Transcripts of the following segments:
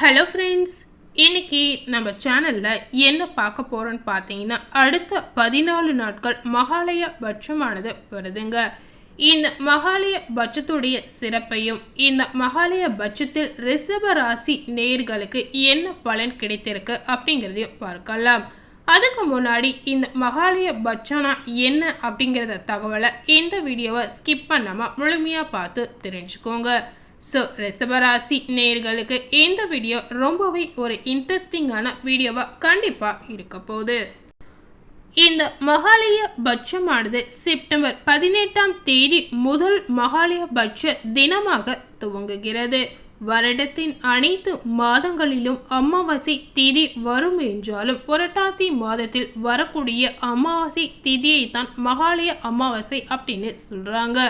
Hello friends இன்னைக்கு நம்ம சேனலில் என்ன பார்க்க போகிறோன்னு பார்த்தீங்கன்னா அடுத்த பதினாலு நாட்கள் மகாலய பட்சமானது வருதுங்க. இந்த மகாலய பட்சத்துடைய சிறப்பையும் இந்த மகாலய பட்சத்தில் ரிஷப ராசி நேர்களுக்கு என்ன பலன் கிடைத்திருக்கு அப்படிங்கிறதையும் பார்க்கலாம். அதுக்கு முன்னாடி இந்த மகாலய பட்சம்னா என்ன அப்படிங்கிறத தகவலை இந்த வீடியோவை ஸ்கிப் பண்ணாமல் முழுமையாக பார்த்து தெரிஞ்சுக்கோங்க. ஸோ ரிஷபராசி நேர்களுக்கு இந்த வீடியோ ரொம்பவே ஒரு இன்ட்ரெஸ்டிங்கான வீடியோவாக கண்டிப்பாக இருக்க போகுது. இந்த மகாலய பட்சமானது செப்டம்பர் பதினெட்டாம் தேதி முதல் மகாலய பட்ச தினமாக துவங்குகிறது. வருடத்தின் அனைத்து மாதங்களிலும் அமாவாசை திதி வரும் என்றாலும் புரட்டாசி மாதத்தில் வரக்கூடிய அமாவாசை திதியை தான் மகாலய அமாவாசை அப்படின்னு சொல்கிறாங்க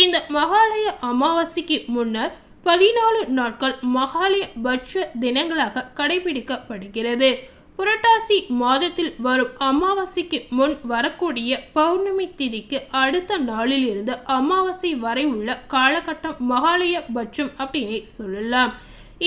இந்த மகாலய அமாவாசைக்கு முன்னர் பதினாலு நாட்கள் மகாலய பட்ச தினங்களாக கடைபிடிக்கப்படுகிறது. புரட்டாசி மாதத்தில் வரும் அமாவாசைக்கு முன் வரக்கூடிய பௌர்ணமி திதிக்கு அடுத்த நாளிலிருந்து அமாவாசை வரை உள்ள காலகட்டம் மகாலய பட்சம் அப்படின்னே சொல்லலாம்.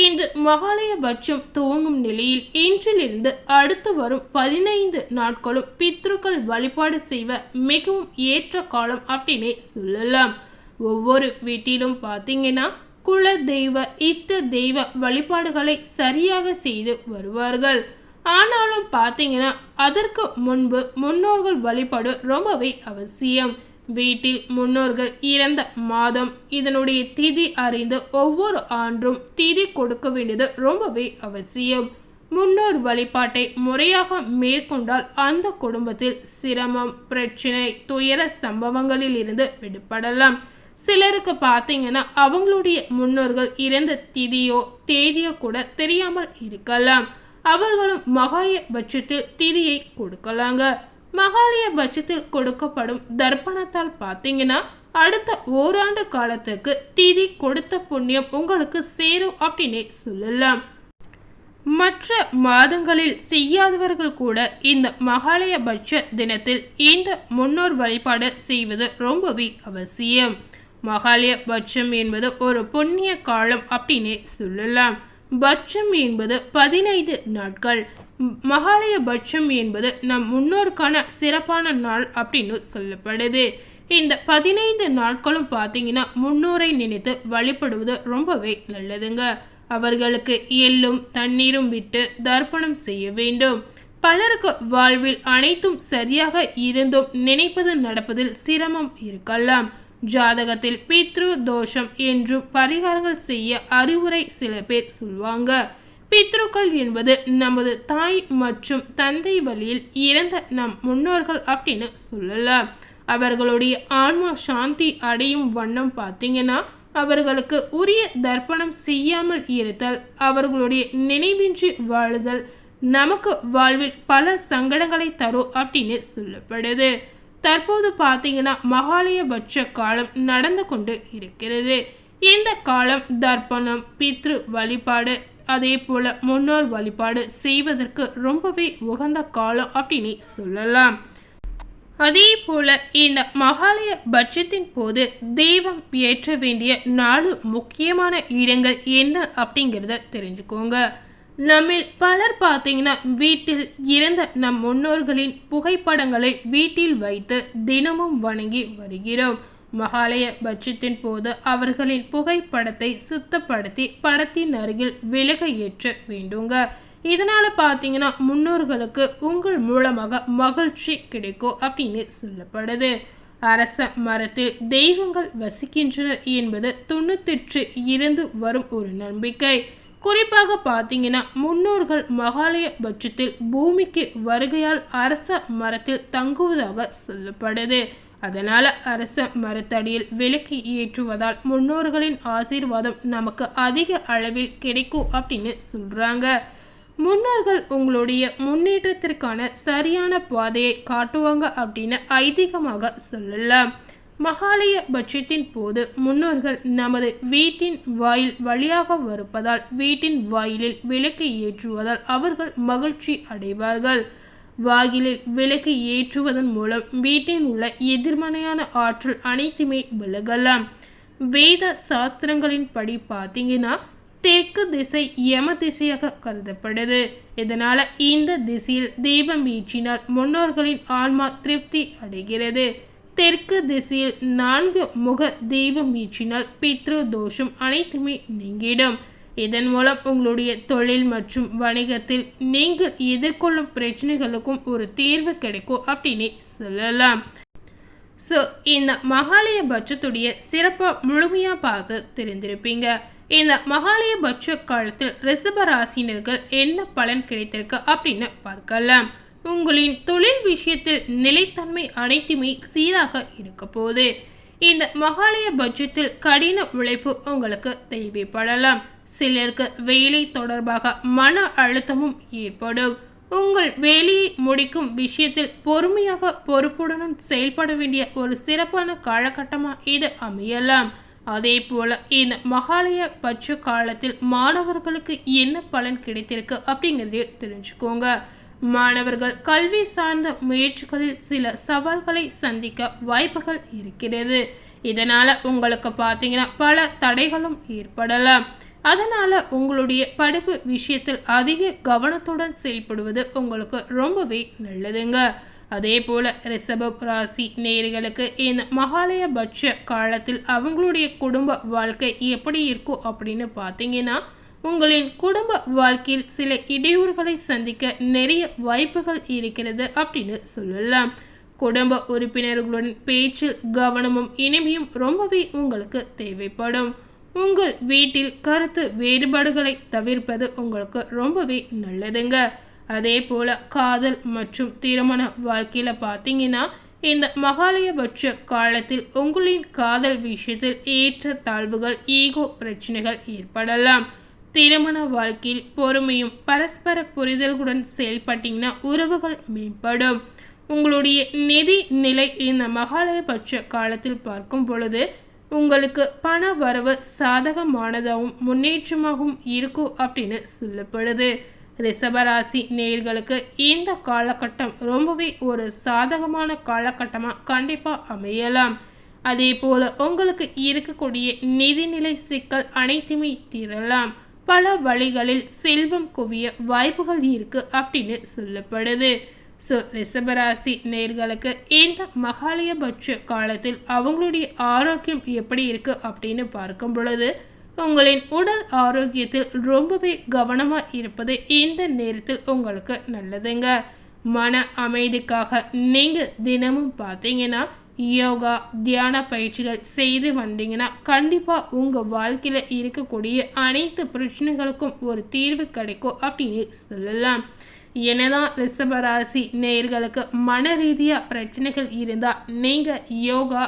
இந்த மகாலய பட்சம் துவங்கும் நிலையில் இன்றிலிருந்து அடுத்து வரும் பதினைந்து நாட்களும் பித்ருக்கள் வழிபாடு செய்வ மிகவும் ஏற்ற காலம் அப்படின்னே சொல்லலாம். ஒவ்வொரு வீட்டிலும் பார்த்தீங்கன்னா குல தெய்வ இஷ்ட தெய்வ வழிபாடுகளை சரியாக செய்து வருவார்கள். ஆனாலும் பார்த்தீங்கன்னா அதற்கு முன்பு முன்னோர்கள் வழிபாடு ரொம்பவே அவசியம். வீட்டில் முன்னோர்கள் இறந்த மாதம் இதனுடைய திதி அறிந்து ஒவ்வொரு ஆண்டும் திதி கொடுக்க வேண்டியது ரொம்பவே அவசியம். முன்னோர் வழிபாட்டை முறையாக மேற்கொண்டால் அந்த குடும்பத்தில் சிரமம் பிரச்சினை துயர சம்பவங்களில் இருந்து விடுபடலாம். சிலருக்கு பார்த்தீங்கன்னா அவங்களுடைய முன்னோர்கள் இறந்த திதியோ தேதியோ கூட தெரியாமல் இருக்கலாம். அவர்களும் மகாய பட்சத்தில் திதியை கொடுக்கலாங்க. மகாலய பட்சத்தில் கொடுக்கப்படும் தர்ப்பணத்தால் பார்த்தீங்கன்னா அடுத்த ஓராண்டு காலத்துக்கு திதி கொடுத்த புண்ணியம் உங்களுக்கு சேரும் அப்படின்னே சொல்லலாம். மற்ற மாதங்களில் செய்யாதவர்கள் கூட இந்த மகாலய பட்ச தினத்தில் இந்த முன்னோர் வழிபாடு செய்வது ரொம்பவே அவசியம். மகாலய பட்சம் என்பது ஒரு புண்ணிய காலம் அப்படின்னே சொல்லலாம். பட்சம் என்பது பதினைந்து நாட்கள். மகாலய பட்சம் என்பது நம் முன்னோருக்கான சிறப்பான நாள் அப்படின்னு சொல்லப்படுது. இந்த பதினைந்து நாட்களும் பார்த்தீங்கன்னா முன்னோரை நினைத்து வழிபடுவது ரொம்பவே நல்லதுங்க. அவர்களுக்கு எள்ளும் தண்ணீரும் விட்டு தர்ப்பணம் செய்ய வேண்டும். பலருக்கு வாழ்வில் அனைத்தும் சரியாக இருந்தும் நினைப்பது நடப்பதில் சிரமம் இருக்கலாம். ஜாதகத்தில் பித்ரு தோஷம் என்றும் பரிகாரங்கள் செய்ய அறிவுரை சில பேர் சொல்வாங்க பித்ருக்கள் என்பது நமது தாய் மற்றும் தந்தை வழியில் இறந்த நம் முன்னோர்கள் அப்படின்னு சொல்லலாம். அவர்களுடைய ஆன்மா சாந்தி அடையும் வண்ணம் பார்த்தீங்கன்னா அவர்களுக்கு உரிய தர்ப்பணம் செய்யாமல் இருத்தல் அவர்களுடைய நினைவின்றி வாழுதல் நமக்கு வாழ்வில் பல சங்கடங்களை தரும் அப்படின்னு சொல்லப்படுது. தற்போது பார்த்தீங்கன்னா மகாலயபட்ச காலம் நடந்து கொண்டு இருக்கிறது. இந்த காலம் தர்ப்பணம் பித்ரு வழிபாடு அதே போல முன்னோர் வழிபாடு செய்வதற்கு ரொம்பவே உகந்த காலம் அப்படின்னு சொல்லலாம். அதே போல இந்த மகாலய பட்சத்தின் போது தெய்வம் ஏற்ற வேண்டிய நாலு முக்கியமான இடங்கள் என்ன அப்படிங்கிறத தெரிஞ்சுக்கோங்க. நம்மில் பலர் பார்த்தீங்கன்னா வீட்டில் இறந்த நம் முன்னோர்களின் புகைப்படங்களை வீட்டில் வைத்து தினமும் வணங்கி வருகிறோம். மகாலய பட்சத்தின் போது அவர்களின் புகைப்படத்தை சுத்தப்படுத்தி படத்தின் அருகில் விலக ஏற்ற வேண்டுங்க. இதனால் பார்த்தீங்கன்னா முன்னோர்களுக்கு உங்கள் மூலமாக மகிழ்ச்சி கிடைக்கும் அப்படின்னு சொல்லப்படுது. அரச மரத்தில் தெய்வங்கள் வசிக்கின்றன என்பது தொண்ணூத்தெட்டு இருந்து வரும் ஒரு நம்பிக்கை. குறிப்பாக பார்த்தீங்கன்னா முன்னோர்கள் மகாலய பட்சத்தில் பூமிக்கு வருகையால் அரச மரத்தில் தங்குவதாக சொல்லப்படுது. அதனால் அரச மரத்தடியில் விளக்கு ஏற்றுவதால் முன்னோர்களின் ஆசீர்வாதம் நமக்கு அதிக அளவில் கிடைக்கும் அப்படின்னு சொல்கிறாங்க முன்னோர்கள் உங்களுடைய முன்னேற்றத்திற்கான சரியான பாதையை காட்டுவாங்க அப்படின்னு ஐதீகமாக சொல்லலாம். மகாலய பட்சத்தின் போது முன்னோர்கள் நமது வீட்டின் வாயில் வழியாக வருப்பதால் வீட்டின் வாயிலில் விளக்கு ஏற்றுவதால் அவர்கள் மகிழ்ச்சி அடைவார்கள். வாயிலில் விளக்கு ஏற்றுவதன் மூலம் வீட்டில் உள்ள எதிர்மறையான ஆற்றல் அனைத்துமே விலகலாம். வேத சாஸ்திரங்களின் படி பார்த்தீங்கன்னா தெற்கு திசை யம திசையாக கருதப்படுது. இதனால் இந்த திசையில் தீபம் வீச்சினால் முன்னோர்களின் ஆன்மா திருப்தி அடைகிறது. தெற்கு திசையில் நான்கு முக தெய்வம் வீச்சினால் பித்ரு தோஷம் அனைத்துமே நீங்கிடும். இதன் மூலம் உங்களுடைய தொழில் மற்றும் வணிகத்தில் நீங்கள் எதிர்கொள்ளும் பிரச்சனைகளுக்கும் ஒரு தீர்வு கிடைக்கும் அப்படின்னு சொல்லலாம். ஸோ இந்த மகாலய பட்சத்துடைய சிறப்பை முழுமையாக பார்த்து தெரிந்திருப்பீங்க. இந்த மகாலய பட்ச காலத்தில் ரிஷப ராசினர்கள் என்ன பலன் கிடைத்திருக்கு அப்படின்னு பார்க்கலாம். உங்களின் தொழில் விஷயத்தில் நிலைத்தன்மை அனைத்துமே சீராக இருக்க போகுது. இந்த மகாலய பட்ஜெட்டில் கடின உழைப்பு உங்களுக்கு தேவைப்படலாம். சிலருக்கு வேலை தொடர்பாக மன அழுத்தமும் ஏற்படும். உங்கள் வேலையை முடிக்கும் விஷயத்தில் பொறுமையாக பொறுப்புடனும் செயல்பட வேண்டிய ஒரு சிறப்பான காலகட்டமாக இது அமையலாம். அதே போல இந்த மகாலய பட்ச காலத்தில் மாணவர்களுக்கு என்ன பலன் கிடைத்திருக்கு அப்படிங்கிறதையும் தெரிஞ்சுக்கோங்க. மாணவர்கள் கல்வி சார்ந்த முயற்சிகளில் சில சவால்களை சந்திக்க வாய்ப்புகள் இருக்கிறது. இதனால் உங்களுக்கு பார்த்தீங்கன்னா பல தடைகளும் ஏற்படலாம். அதனால் உங்களுடைய படிப்பு விஷயத்தில் அதிக கவனத்துடன் செயல்படுவது உங்களுக்கு ரொம்பவே நல்லதுங்க. அதே போல் ரிஷப ராசி நேர்களுக்கு இந்த மகாலயபட்ச காலத்தில் அவங்களுடைய குடும்ப வாழ்க்கை எப்படி இருக்கும் அப்படின்னு பார்த்தீங்கன்னா உங்களின் குடும்ப வாழ்க்கையில் சில இடையூறுகளை சந்திக்க நிறைய வாய்ப்புகள் இருக்கிறது அப்படின்னு சொல்லலாம். குடும்ப உறுப்பினர்களுடன் பேச்சில் கவனமும் இனிமையும் ரொம்பவே உங்களுக்கு தேவைப்படும். உங்கள் வீட்டில் கருத்து வேறுபாடுகளை தவிர்ப்பது உங்களுக்கு ரொம்பவே நல்லதுங்க. அதே போல் காதல் மற்றும் திருமண வாழ்க்கையில் பார்த்தீங்கன்னா இந்த மகாலயபட்ச காலத்தில் உங்களின் காதல் விஷயத்தில் ஏற்ற தாழ்வுகள் ஈகோ பிரச்சனைகள் ஏற்படலாம். திருமண வாழ்க்கையில் பொறுமையும் பரஸ்பர புரிதல்களுடன் செயல்பட்டீங்கன்னா உறவுகள் மேம்படும். உங்களுடைய நிதி நிலை இந்த மகாலயபட்ச காலத்தில் பார்க்கும் பொழுது உங்களுக்கு பண வரவு சாதகமானதாகவும் முன்னேற்றமாகவும் இருக்கும் அப்படின்னு சொல்லப்படுது. ரிஷபராசி நேர்களுக்கு இந்த காலகட்டம் ரொம்பவே ஒரு சாதகமான காலகட்டமாக கண்டிப்பாக அமையலாம். அதே போல் உங்களுக்கு இருக்கக்கூடிய நிதிநிலை சிக்கல் அனைத்துமே தீரலாம். பல வழிகளில் செல்வம் குவிய வாய்ப்புகள் இருக்குது அப்படின்னு சொல்லப்படுது. ஸோ ரிஷபராசி நேர்களுக்கு இந்த மகாலயபட்ச காலத்தில் அவங்களுடைய ஆரோக்கியம் எப்படி இருக்கு அப்படின்னு பார்க்கும் பொழுது உங்களின் உடல் ஆரோக்கியத்தில் ரொம்பவே கவனமாக இருப்பது இந்த நேரத்தில் உங்களுக்கு நல்லதுங்க. மன அமைதிக்காக நீங்கள் தினமும் பார்த்தீங்கன்னா யோகா தியான பயிற்சிகள் செய்து வந்தீங்கன்னா கண்டிப்பாக உங்கள் வாழ்க்கையில் இருக்கக்கூடிய அனைத்து பிரச்சனைகளுக்கும் ஒரு தீர்வு கிடைக்கும் அப்படின்னு சொல்லலாம். என்னதான் ரிஷபராசி நேர்களுக்கு மன ரீதியாக பிரச்சனைகள் இருந்தால் நீங்கள் யோகா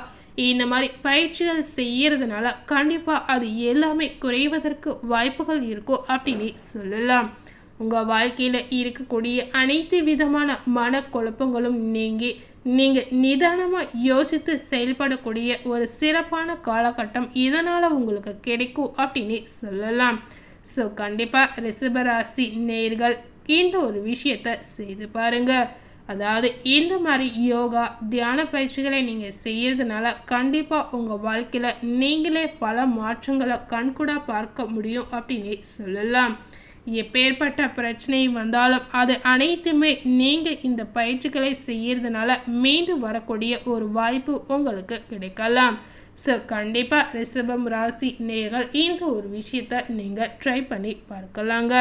இந்த மாதிரி பயிற்சிகள் செய்கிறதுனால கண்டிப்பாக அது எல்லாமே குறைவதற்கு வாய்ப்புகள் இருக்கும் அப்படின்னு சொல்லலாம். உங்கள் வாழ்க்கையில் இருக்கக்கூடிய அனைத்து விதமான மனக்குழப்பங்களும் நீங்கி நீங்கள் நிதானமாக யோசித்து செயல்படக்கூடிய ஒரு சிறப்பான காலகட்டம் இதனால் உங்களுக்கு கிடைக்கும் அப்படின்னு சொல்லலாம். ஸோ கண்டிப்பாக ரிஷபராசி நேர்கள் இந்த ஒரு விஷயத்தை செய்து பாருங்கள் அதாவது இந்த மாதிரி யோகா தியான பயிற்சிகளை நீங்கள் செய்யறதுனால கண்டிப்பாக உங்கள் வாழ்க்கையில் நீங்களே பல மாற்றங்களை கண்கூட பார்க்க முடியும் அப்படின்னு சொல்லலாம். எப்பேற்பட்ட பிரச்சனை வந்தாலும் அது அனைத்துமே நீங்கள் இந்த பயிற்சிகளை செய்கிறதுனால மீண்டும் வரக்கூடிய ஒரு வாய்ப்பு உங்களுக்கு கிடைக்கலாம். ஸோ கண்டிப்பாக ரிஷபம் ராசி நேர்கள் இந்த ஒரு விஷயத்தை நீங்கள் ட்ரை பண்ணி பார்க்கலாங்க.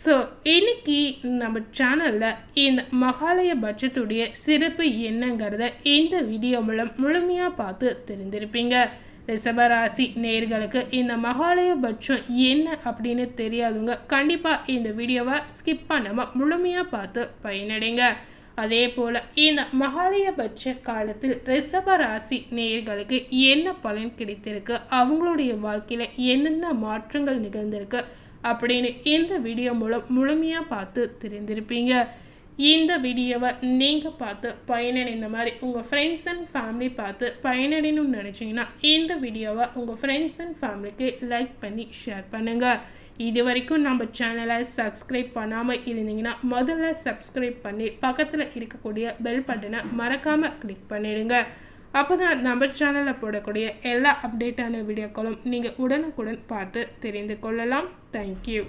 ஸோ இன்னைக்கு நம்ம சேனலில் இந்த மகாலய பட்சத்துடைய சிறப்பு என்னங்கிறத இந்த வீடியோ மூலம் முழுமையாக பார்த்து தெரிந்திருப்பீங்க. ரிஷபராசி நேர்களுக்கு இந்த மகாலயபட்சம் என்ன அப்படின்னு தெரியாதுங்க கண்டிப்பாக இந்த வீடியோவை ஸ்கிப் பண்ணாமல் முழுமையாக பார்த்து பயனடைங்க. அதே போல் இந்த மகாலயபட்ச காலத்தில் ரிஷபராசி நேர்களுக்கு நேயர்களுக்கு என்ன பலன் கிடைத்திருக்கு? அவங்களுடைய வாழ்க்கையில் என்னென்ன மாற்றங்கள் நிகழ்ந்திருக்கு? அப்படின்னு இந்த வீடியோ மூலம் முழுமையாக பார்த்து தெரிந்திருப்பீங்க. இந்த வீடியோவை நீங்கள் பார்த்து பயனடைந்த மாதிரி உங்கள் ஃப்ரெண்ட்ஸ் அண்ட் ஃபேமிலி பார்த்து பயனடையணும்னு நினச்சிங்கன்னா இந்த வீடியோவை உங்கள் ஃப்ரெண்ட்ஸ் அண்ட் ஃபேமிலிக்கு லைக் பண்ணி ஷேர் பண்ணுங்கள் இது வரைக்கும் நம்ம சேனலை சப்ஸ்கிரைப் பண்ணாமல் இருந்தீங்கன்னா முதல்ல சப்ஸ்கிரைப் பண்ணி பக்கத்தில் இருக்கக்கூடிய பெல் பட்டனை மறக்காமல் கிளிக் பண்ணிடுங்க. அப்போ தான் நம்ம சேனலில் போடக்கூடிய எல்லா அப்டேட்டான வீடியோக்களும் நீங்கள் உடனுக்குடன் பார்த்து தெரிந்து கொள்ளலாம். தேங்க்யூ